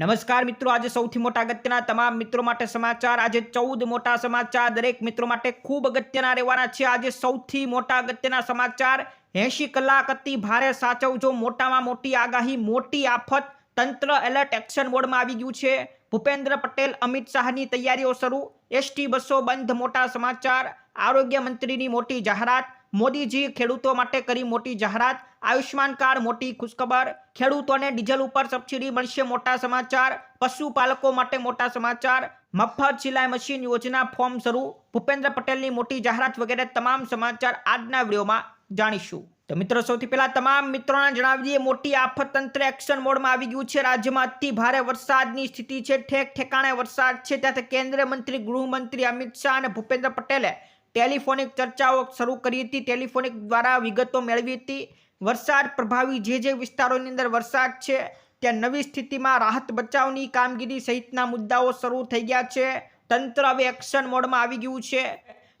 નમસ્કાર મિત્રો, આજે સૌથી મોટા અગત્યના તમામ મિત્રો માટે સમાચાર. આજે ચૌદ મોટા સમાચાર. દરેક મિત્રો માટે ખૂબ અગત્યના રહેવાના છે. આજે સૌથી મોટા અગત્યના સમાચાર. એંશી કલાક અતિ ભારે સાચવજો મોટામાં મોટી આગાહી, મોટી આફત, તંત્ર એલર્ટ એક્શન મોડમાં આવી ગયું છે. ભૂપેન્દ્ર પટેલ, અમિત શાહની તૈયારીઓ શરૂ. એસટી બસો બંધ, મોટા સમાચાર. આરોગ્ય મંત્રીની મોટી જાહેરાત. મોદીજી ખેડૂતો માટે કરી મોટી જાહેરાત. આયુષ્માન કાર્ડ, મોટી ખુશખબર. ખેડૂતોને ડીઝલ ઉપર સબસિડી મળશે, મોટા સમાચાર. પશુપાલકો માટે મોટા સમાચાર. મફત સિલાઈ મશીન યોજના ફોર્મ શરૂ. ભૂપેન્દ્ર પટેલની મોટી જાહેરાત વગેરે તમામ સમાચાર આજના વિડીયોમાં જાણીશું. તો મિત્રો, સૌથી પહેલા તમામ મિત્રોને જણાવી દઈએ, મોટી આફત તંત્ર એક્શન મોડમાં આવી ગયું છે. રાજ્યમાં અતિ ભારે વરસાદની સ્થિતિ છે. ઠેક ઠેકાણે વરસાદ છે. ત્યાંથી કેન્દ્રીય મંત્રી, ગૃહમંત્રી અમિત શાહ અને ભૂપેન્દ્ર પટેલે ટેલિફોનિક ચર્ચાઓ શરૂ કરી હતી. ટેલિફોનિક દ્વારા વિગતો મેળવી હતી. વરસાદ પ્રભાવી જે જે વિસ્તારોની અંદર વરસાદ છે, ત્યાં નવી સ્થિતિમાં રાહત બચાવની કામગીરી સહિતના મુદ્દાઓ શરૂ થઈ ગયા છે. તંત્ર હવે એક્શન મોડમાં આવી ગયું છે.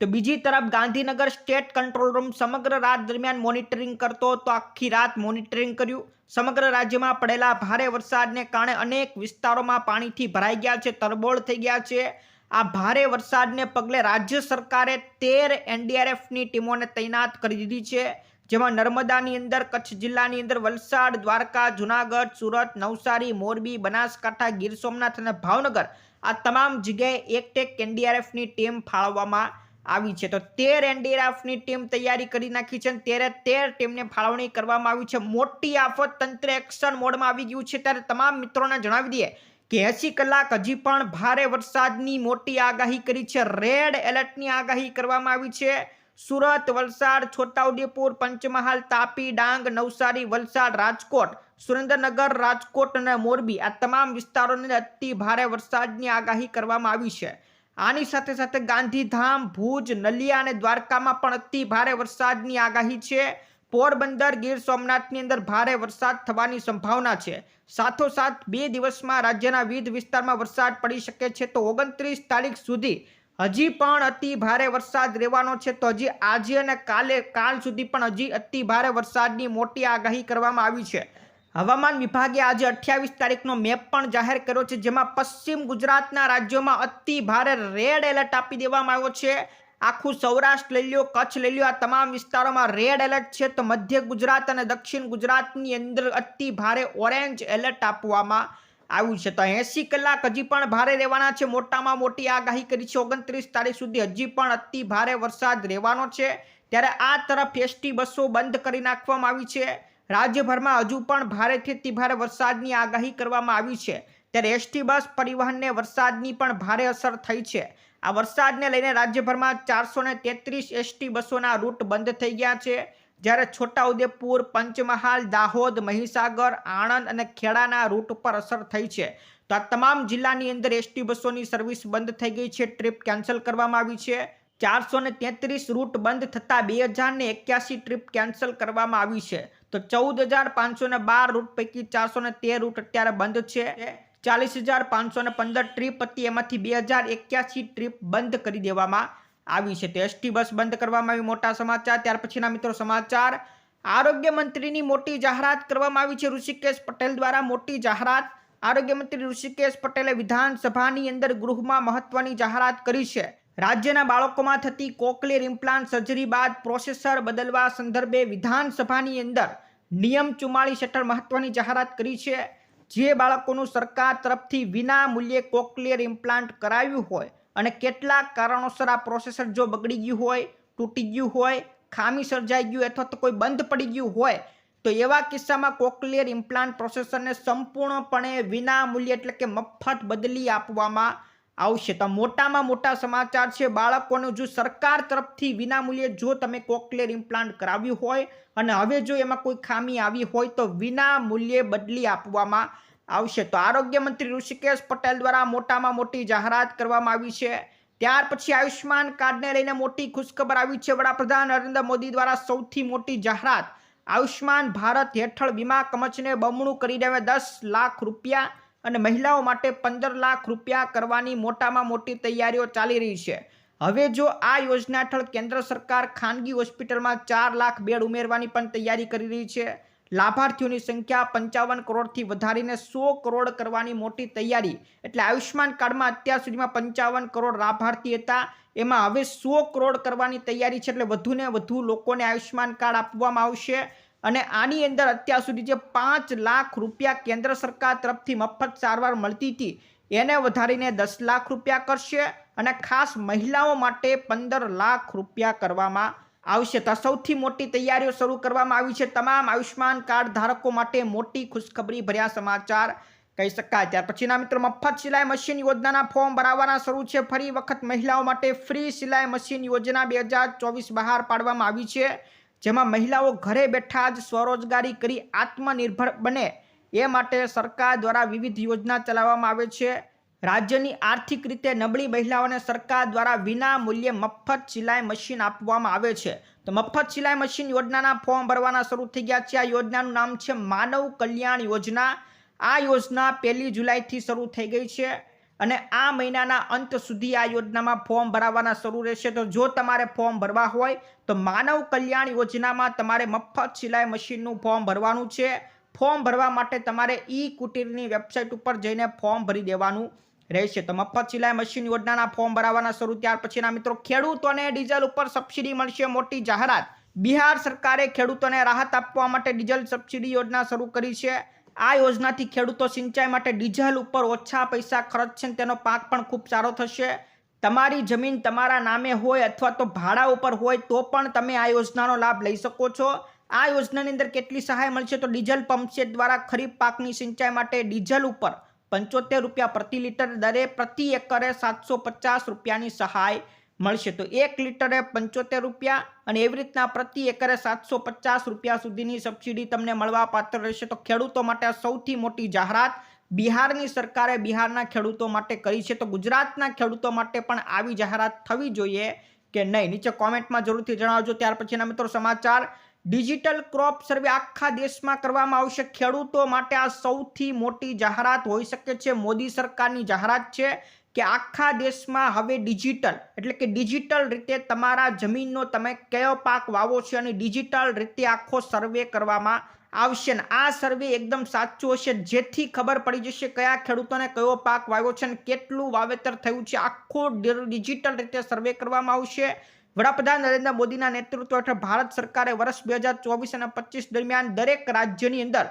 તો બીજી તરફ ગાંધીનગર સ્ટેટ કંટ્રોલ રૂમ સમગ્ર રાત દરમિયાન મોનિટરિંગ કરતો તો આખી રાત મોનિટરિંગ કર્યું. સમગ્ર રાજ્યમાં પડેલા ભારે વરસાદને કારણે અનેક વિસ્તારોમાં પાણીથી ભરાઈ ગયા છે, તરબોળ થઈ ગયા છે. આ ભારે વરસાદને પગલે રાજ્ય સરકારે તેર એનડીઆરએફની ટીમોને તૈનાત કરી દીધી છે. જેમાં નર્મદાની અંદર, કચ્છ જિલ્લાની અંદર વલસાડ, દ્વારકા, જુનાગઢ, સુરત, નવસારી, મોરબી, બનાસકાંઠા, ગીર સોમનાથ અને ભાવનગર આ તમામ જગ્યાએ એક ટેક એનડીઆરએફની ટીમ ફાળવવામાં આવી છે. તો તેર એનડીઆરએફની ટીમ તૈયારી કરી નાખી છે અને તેરે તેર ટીમને ફાળવણી કરવામાં આવી છે. મોટી આફત તંત્ર એક્શન મોડમાં આવી ગયું છે. ત્યારે તમામ મિત્રોને જણાવી દઈએ કે એસી કલાક હજી પણ ભારે વરસાદની મોટી આગાહી કરી છે. રેડ એલર્ટની આગાહી કરવામાં આવી છે. સુરત વલસાડ, છોટાઉદેપુર, પંચમહાલ, તાપી, ડાંગ, નવસારી, વલસાડ, રાજકોટ, સુરેન્દ્રનગર, રાજકોટ અને મોરબી આ તમામ વિસ્તારોને અતિ ભારે વરસાદની આગાહી કરવામાં આવી છે. આની સાથે સાથે ગાંધીધામ, ભુજ, નલિયા અને દ્વારકામાં પણ અતિ ભારે વરસાદની આગાહી છે. પોરબંદર ગીર સોમનાથની અંદર ભારે વરસાદ થવાની સંભાવના છે. સાથોસાથ બે દિવસમાં રાજ્યના વિવિધ વિસ્તારમાં વરસાદ પડી શકે છે તો ઓગણત્રીસ તારીખ સુધી હજી પણ અતિ ભારે વરસાદ રહેવાનો છે તો હજી આજે અને કાલે, કાલ સુધી પણ હજી અતિ ભારે વરસાદની મોટી આગાહી કરવામાં આવી છે. હવામાન વિભાગે આજે અઠ્યાવીસ તારીખનો મેપ પણ જાહેર કર્યો છે જેમાં પશ્ચિમ ગુજરાતના રાજ્યોમાં અતિ ભારે રેડ એલર્ટ આપી દેવામાં આવ્યો છે. આખું સૌરાષ્ટ્ર લઈ લ્યો, કચ્છ લઈ લ્યો, આ તમામ વિસ્તારોમાં રેડ એલર્ટ છે. તો મધ્ય ગુજરાત અને દક્ષિણ ગુજરાતની અંદર અતિ ભારે ઓરેન્જ એલર્ટ આપવામાં આવ્યું છે. તો એંસી કલાક હજી પણ ભારે રહેવાના છે. મોટામાં મોટી આગાહી કરી છે. ઓગણત્રીસ તારીખ સુધી હજી પણ અતિ ભારે વરસાદ રહેવાનો છે. ત્યારે આ તરફ એસટી બસો બંધ કરી નાખવામાં આવી છે. રાજ્યભરમાં હજુ પણ ભારેથી અતિ ભારે વરસાદની આગાહી કરવામાં આવી છે. ત્યારે એસટી બસ પરિવહનને વરસાદની પણ ભારે અસર થઈ છે. આ વરસાદને લઈને રાજ્યભરમાં ચારસો ને તેત્રીસ એસટી બસોના રૂટ બંધ થઈ ગયા છે. જ્યારે છોટાઉદેપુર, પંચમહાલ, દાહોદ, મહીસાગર, આણંદ અને ખેડાના રૂટ ઉપર અસર થઈ છે. તો આ તમામ જિલ્લાની અંદર એસટી બસોની સર્વિસ બંધ થઈ ગઈ છે. ટ્રીપ કેન્સલ કરવામાં આવી છે. ચારસો ને તેત્રીસ રૂટ બંધ થતાં બે હજાર ને એક્યાસી ટ્રીપ કેન્સલ કરવામાં આવી છે. તો ચૌદ હજાર પાંચસો ને બાર રૂટ પૈકી ચારસો ને તેર રૂટ અત્યારે બંધ છે. ચાલીસ હજાર પાંચસો પંદર ટ્રીપ હતી. એમાંથી બે હજાર એક્યાસી ટ્રીપ બંધ કરી દેવામાં આવી છે. તો એસટી બસ બંધ કરવામાં આવી. મોટા સમાચાર, ત્યાર પછીના મિત્રો સમાચાર. આરોગ્ય મંત્રીની મોટી જાહેરાત કરવામાં આવી છે. ઋષિકેશ પટેલ દ્વારા મોટી જાહેરાત. આરોગ્ય મંત્રી ઋષિકેશ પટેલે વિધાનસભાની અંદર ગૃહમાં મહત્વની જાહેરાત કરી છે. રાજ્યના બાળકોમાં થતી કોકલેર ઇમ્પ્લાન્ટ સર્જરી બાદ પ્રોસેસર બદલવા સંદર્ભે વિધાનસભાની અંદર નિયમ ચુમ્માળીસ હેઠળ મહત્વની જાહેરાત કરી છે. જે બાળકોનું સરકાર તરફથી વિના મૂલ્યે કોકલિયર ઇમ્પ્લાન્ટ કરાવ્યું હોય અને કેટલાક કારણોસર આ પ્રોસેસર જો બગડી ગયું હોય, તૂટી ગયું હોય, ખામી સર્જાઈ ગયું અથવા તો કોઈ બંધ પડી ગયું હોય, તો એવા કિસ્સામાં કોકલિયર ઇમ્પ્લાન્ટ પ્રોસેસરને સંપૂર્ણપણે વિના મૂલ્ય એટલે કે મફત બદલી આપવામાં આવશે. તો મોટામાં મોટા સમાચાર છે. બાળકોનું જો સરકાર તરફથી વિનામૂલ્યે જો તમે કોકલેર ઇમ્પ્લાન્ટ કરાવ્યું હોય અને હવે જો એમાં કોઈ ખામી આવી હોય તો વિના મૂલ્યે બદલી આપવામાં આવશે. તો આરોગ્ય મંત્રી ઋષિકેશ પટેલ દ્વારા મોટામાં મોટી જાહેરાત કરવામાં આવી છે. ત્યાર પછી આયુષ્માન કાર્ડને લઈને મોટી ખુશખબર આવી છે. વડાપ્રધાન નરેન્દ્ર મોદી દ્વારા સૌથી મોટી જાહેરાત આયુષ્માન ભારત હેઠળ વીમા કમચને બમણું કરી દેવે દસ લાખ રૂપિયા અને મહિલાઓ માટે પંદર લાખ રૂપિયા કરવાની મોટામાં મોટી તૈયારીઓ ચાલી રહી છે. હવે જો આ યોજના હેઠળ કેન્દ્ર સરકાર ખાનગી હોસ્પિટલમાં ચાર લાખ બેડ ઉમેરવાની પણ તૈયારી કરી રહી છે. લાભાર્થીઓની સંખ્યા પંચાવન કરોડથી વધારીને સો કરોડ કરવાની મોટી તૈયારી. એટલે આયુષ્યમાન કાર્ડમાં અત્યાર સુધીમાં પંચાવન કરોડ લાભાર્થી હતા. એમાં હવે સો કરોડ કરવાની તૈયારી છે. એટલે વધુને વધુ લોકોને આયુષ્યમાન કાર્ડ આપવામાં આવશે. અને આની અંદર અત્યાર સુધી જે પાંચ લાખ રૂપિયા કેન્દ્ર સરકાર તરફથી મફત સારવાર મળતી હતી, એને વધારીને દસ લાખ રૂપિયા કરશે અને ખાસ મહિલાઓ માટે પંદર લાખ રૂપિયા કરવામાં આવશે. તો સૌથી મોટી તૈયારીઓ શરૂ કરવામાં આવી છે. તમામ આયુષ્માન કાર્ડ ધારકો માટે મોટી ખુશખબરી ભર્યા સમાચાર કહી શકાય. ત્યાર પછીના મિત્રો, મફત સિલાઈ મશીન યોજનાના ફોર્મ ભરાવવાના શરૂ છે. ફરી વખત મહિલાઓ માટે ફ્રી સિલાઈ મશીન યોજના બે હજાર ચોવીસ બહાર પાડવામાં આવી છે. જેમાં મહિલાઓ ઘરે બેઠા જ સ્વરોજગારી કરી આત્મનિર્ભર બને એ માટે સરકાર દ્વારા વિવિધ યોજના ચલાવવામાં આવે છે. રાજ્યની આર્થિક રીતે નબળી મહિલાઓને સરકાર દ્વારા વિના મૂલ્યે મફત સિલાઈ મશીન આપવામાં આવે છે. તો મફત સિલાઈ મશીન યોજનાના ફોર્મ ભરવાના શરૂ થઈ ગયા છે. આ યોજનાનું નામ છે માનવ કલ્યાણ યોજના. આ યોજના પહેલી જુલાઈથી શરૂ થઈ ગઈ છે. અને આ મહિનાના અંત સુધી આ યોજનામાં ફોર્મ ભરાવવાના શરૂ રહેશે. તો જો તમારે ફોર્મ ભરવા હોય, તો માનવ કલ્યાણ યોજનામાં તમારે મફત સિલાઈ મશીનનું ફોર્મ ભરવાનું છે. ફોર્મ ભરવા માટે તમારે ઈ કુટીરની વેબસાઇટ ઉપર જઈને ફોર્મ ભરી દેવાનું રહેશે. તો મફત સિલાઈ મશીન યોજનાના ફોર્મ ભરાવાના શરૂ ત્યાર પછીના મિત્રો, ખેડૂતોને ડીઝલ ઉપર સબસિડી મળશે મોટી જાહેરાત. બિહાર સરકારે ખેડૂતોને રાહત આપવા માટે ડીઝલ સબસિડી યોજના શરૂ કરી છે. આ યોજનાથી ખેડૂતો સિંચાઈ માટે ડીઝલ ઉપર ઓછા પૈસા ખર્ચશે તેનો પાક પણ ખૂબ સારો થશે. તમારી જમીન તમારા નામે હોય અથવા તો ભાડા ઉપર હોય તો પણ તમે આ યોજનાનો લાભ લઈ શકો છો. આ યોજનાની અંદર કેટલી સહાય મળશે તો ડીઝલ પંપસેટ દ્વારા ખરીફ પાકની સિંચાઈ માટે ડીઝલ ઉપર પંચોતેર રૂપિયા પ્રતિ લીટર દરે પ્રતિ એકરે સાતસો પચાસ રૂપિયાની સહાય મળશે. તો એક લીટરે પંચોતેર રૂપિયા અને એવી રીતના પ્રતિ એકરે સાતસો પચાસ રૂપિયા સુધીની સબસિડી તમને મળવા પાત્ર રહેશે. તો ખેડૂતો માટે સૌથી મોટી જાહેરાત બિહારની સરકારે બિહારના ખેડૂતો માટે કરી છે. તો ગુજરાતના ખેડૂતો માટે પણ આવી જાહેરાત થવી જોઈએ કે નહીં? નીચે કોમેન્ટમાં જરૂરથી જણાવજો. ત્યાર પછીના મિત્રો સમાચાર. ડિજિટલ ક્રોપ સર્વે આખા દેશમાં કરવામાં આવશે. ખેડૂતો માટે આ સૌથી મોટી જાહેરાત હોઈ શકે છે. મોદી સરકારની જાહેરાત છે. કે આખા દેશમાં હવે ડિજિટલ, એટલે કે ડિજિટલ રીતે તમારા જમીનનો તમે કયો પાક વાવો છે અને ડિજિટલ રીતે આખો સર્વે કરવામાં આવશે ને? આ સર્વે એકદમ સાચું હશે. જેથી ખબર પડી જશે કયા ખેડૂતોને કયો પાક વાવ્યો છે અને કેટલું વાવેતર થયું છે. આખો ડિજિટલ રીતે સર્વે કરવામાં આવશે. વડાપ્રધાન નરેન્દ્ર મોદીના નેતૃત્વ હેઠળ ભારત સરકારે વર્ષ બે હજાર ચોવીસ અને પચીસ દરમિયાન દરેક રાજ્યની અંદર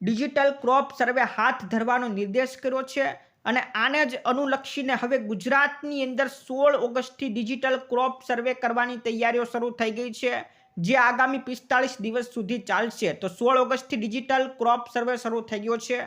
ડિજિટલ ક્રોપ સર્વે હાથ ધરવાનો નિર્દેશ કર્યો છે. અને આને જ અનુલક્ષીને હવે ગુજરાતની અંદર સોળ ઓગસ્ટથી ડિજિટલ ક્રોપ સર્વે કરવાની તૈયારીઓ શરૂ થઈ ગઈ છે. જે આગામી પિસ્તાળીસ દિવસ સુધી ચાલશે. તો સોળ ઓગસ્ટથી ડિજિટલ ક્રોપ સર્વે શરૂ થઈ ગયો છે.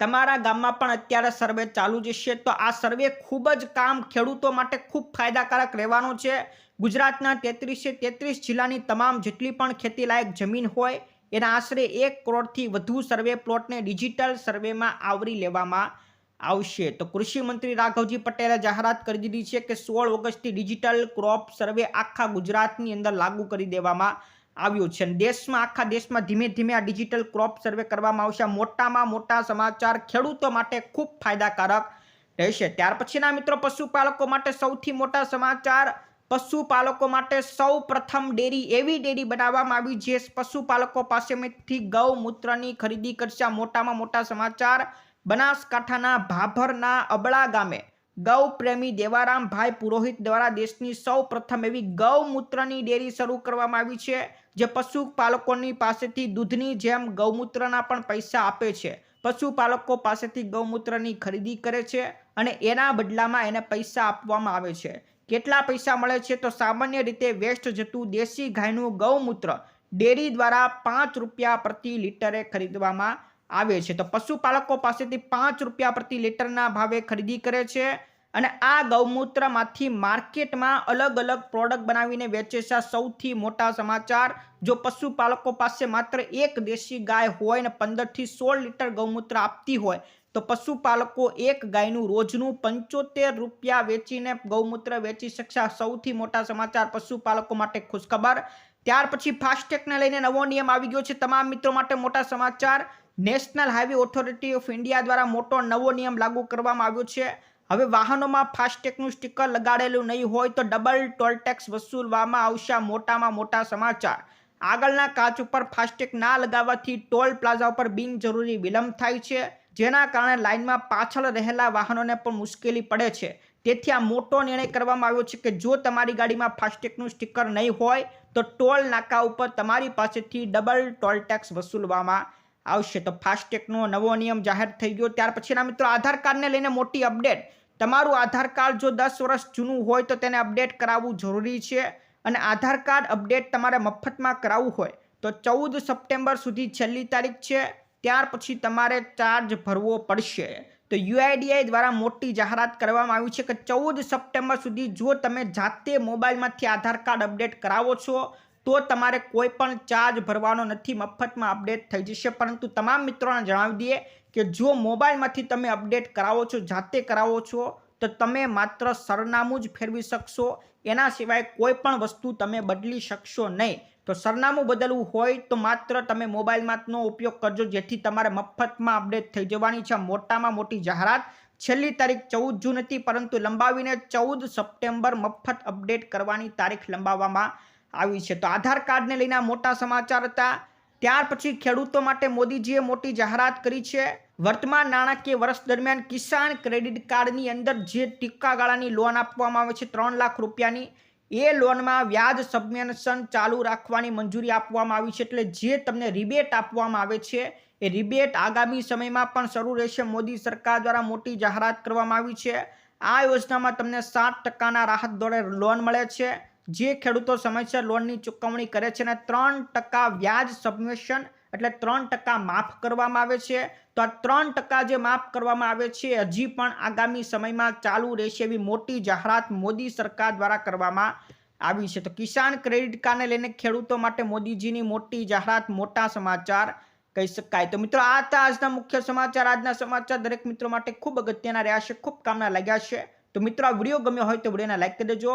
તમારા ગામમાં પણ અત્યારે સર્વે ચાલુ જ છે. તો આ સર્વે ખૂબ જ કામ ખેડૂતો માટે ખૂબ ફાયદાકારક રહેવાનો છે. ગુજરાતના તેત્રીસે તેત્રીસ જિલ્લાની તમામ જેટલી પણ ખેતીલાયક જમીન હોય, એના આશરે એક કરોડથી વધુ સર્વે પ્લોટને ડિજિટલ સર્વેમાં આવરી લેવામાં આવશે. તો કૃષિ મંત્રી રાઘવજી પટેલે જાહેરાત કરી દીધી છે કે સોળ ઓગસ્ટથી ડિજિટલ ક્રોપ સર્વે આખા ગુજરાતની અંદર લાગુ કરી દેવામાં આવ્યો છે. અને દેશમાં, આખા દેશમાં ધીમે ધીમે આ ડિજિટલ ક્રોપ સર્વે કરવામાં આવશે. મોટામાં મોટા સમાચાર ખેડૂતો માટે ખૂબ ફાયદાકારક રહેશે. ત્યાર પછીના મિત્રો, પશુપાલકો માટે સૌથી મોટા સમાચાર, પશુપાલકો માટે સૌ પ્રથમ ડેરી, એવી ડેરી બનાવવામાં આવી જે પશુપાલકો પાસેથી ગૌમૂત્રની ખરીદી કરશે. મોટામાં મોટા સમાચાર બનાસકાંઠાના ભાભરના અબળા ગામે ગૌ પ્રેમી દેવારામભાઈ પુરોહિત દ્વારા દેશની સૌ પ્રથમ એવી ગૌમૂત્રની ડેરી શરૂ કરવામાં આવી છે, જે પશુપાલકોની પાસેથી દૂધની જેમ ગૌમૂત્રના પણ પૈસા આપે છે. પશુપાલકો પાસેથી ગૌમૂત્રની ખરીદી કરે છે અને એના બદલામાં એને પૈસા આપવામાં આવે છે. કેટલા પૈસા મળે છે તો સામાન્ય રીતે વેસ્ટ જતું દેશી ગાયનું ગૌમૂત્ર ડેરી દ્વારા પાંચ રૂપિયા પ્રતિ લીટરે ખરીદવામાં આવે છે. તો પશુપાલકો પાસેથી પાંચ રૂપિયા પ્રતિ લીટરના ભાવે ખરીદી કરે છે અને આ ગૌમૂત્રમાંથી માર્કેટમાં અલગ અલગ પ્રોડક્ટ બનાવીને વેચે છે. સૌથી મોટા સમાચાર, જો પશુપાલકો પાસે માત્ર એક દેશી ગાય હોય ને પંદરથી સોળ લીટર ગૌમૂત્ર આપતી હોય, તો પશુપાલકો એક ગાયનું રોજનું પંચોતેર રૂપિયા વેચીને ગૌમૂત્ર વેચી શકશે. સૌથી મોટા સમાચાર પશુપાલકો માટે ખુશખબર. ત્યાર પછી ફાસ્ટેગને લઈને નવો નિયમ આવી ગયો છે. તમામ મિત્રો માટે મોટા સમાચાર national highway authority of India દ્વારા મોટો નવો નિયમ લાગુ કરવામાં આવ્યો છે. હવે વાહનોમાં ફાસ્ટેગનું સ્ટીકર લગાડેલું નહીં હોય તો ડબલ ટોલ ટેક્સ વસૂલવામાં આવશે મોટામાં મોટા સમાચાર. આગળના કાચ ઉપર ફાસ્ટેગ ના લગાવવાથી ટોલ પ્લાઝા ઉપર બિનજરૂરી વિલંબ થાય છે, જેના કારણે લાઇનમાં પાછળ રહેલા વાહનોને પણ મુશ્કેલી પડે છે. તેથી આ મોટો નિર્ણય કરવામાં આવ્યો છે કે જો તમારી ગાડીમાં ફાસ્ટેગનું સ્ટીકર નહીં હોય તો ટોલ નાકા ઉપર તમારી પાસેથી ડબલ ટોલ ટેક્સ વસૂલવામાં આવશે. તો ફાસ્ટેગનો નવો નિયમ જાહેર થઈ ગયો. ત્યાર પછીના મિત્રો આધાર કાર્ડને લઈને મોટી અપડેટ તમારું આધાર કાર્ડ જો દસ વર્ષ જૂનું હોય તો તેને અપડેટ કરાવવું જરૂરી છે અને આધાર કાર્ડ અપડેટ તમારે મફતમાં કરાવવું હોય તો ચૌદ સપ્ટેમ્બર સુધી છેલ્લી તારીખ છે. ત્યાર પછી તમારે ચાર્જ ભરવો પડશે. તો યુઆઈડીઆઈ દ્વારા મોટી જાહેરાત કરવામાં આવી છે કે ચૌદ સપ્ટેમ્બર સુધી જો તમે જાતે મોબાઈલમાંથી આધાર કાર્ડ અપડેટ કરાવો છો તો તમારે કોઈ પણ ચાર્જ ભરવાનો નથી, મફતમાં અપડેટ થઈ જશે. પરંતુ તમામ મિત્રોને જણાવી દઈએ કે જો મોબાઈલમાંથી તમે અપડેટ કરાવો છો, જાતે કરાવો છો, તો તમે માત્ર સરનામું જ ફેરવી શકશો. એના સિવાય કોઈ પણ વસ્તુ તમે બદલી શકશો નહીં. તો સરનામું બદલવું હોય તો માત્ર તમે મોબાઈલમાંનો ઉપયોગ કરજો. જેથી તમારે મફતમાં અપડેટ થઈ જવાની છે. મોટામાં મોટી જાહેરાત. છેલ્લી તારીખ ચૌદ જૂન હતી, પરંતુ લંબાવીને ચૌદ સપ્ટેમ્બર મફત અપડેટ કરવાની તારીખ લંબાવવામાં આવી છે. તો આધાર કાર્ડને લઈને મોટા સમાચાર હતા. ત્યાર પછી ખેડૂતો માટે મોદીજીએ મોટી જાહેરાત કરી છે. વર્તમાન નાણાકીય વર્ષ દરમિયાન કિસાન ક્રેડિટ કાર્ડની અંદર જે ટીકા ગાળાની લોન આપવામાં આવે છે, ત્રણ લાખ રૂપિયાની, એ લોનમાં વ્યાજ સબમેન્શન ચાલુ રાખવાની મંજૂરી આપવામાં આવી છે. એટલે જે તમને રિબેટ આપવામાં આવે છે, એ રિબેટ આગામી સમયમાં પણ શરૂ રહેશે. મોદી સરકાર દ્વારા મોટી જાહેરાત કરવામાં આવી છે. આ યોજનામાં તમને સાત ટકાના રાહત દોડે લોન મળે છે. જે ખેડૂતો સમયસર લોનની ચૂકવણી કરે છે અને ત્રણ ટકા વ્યાજ સબમિશન એટલે ત્રણ ટકા માફ કરવામાં આવે છે. તો આ ત્રણ ટકા જે માફ કરવામાં આવે છે, હજી પણ આગામી સમયમાં ચાલુ રહેશે એવી મોટી જાહેરાત મોદી સરકાર દ્વારા કરવામાં આવી છે. તો કિસાન ક્રેડિટ કાર્ડને લઈને ખેડૂતો માટે મોદીજીની મોટી જાહેરાત, મોટા સમાચાર કહી શકાય. તો મિત્રો, આ હતા આજના મુખ્ય સમાચાર. આજના સમાચાર દરેક મિત્રો માટે ખૂબ અગત્યના રહ્યા છે, ખૂબ કામના લાગ્યા છે. તો મિત્રો, આ વીડિયો ગમ્યો હોય તો વિડીયોને લાઈક કરી દેજો.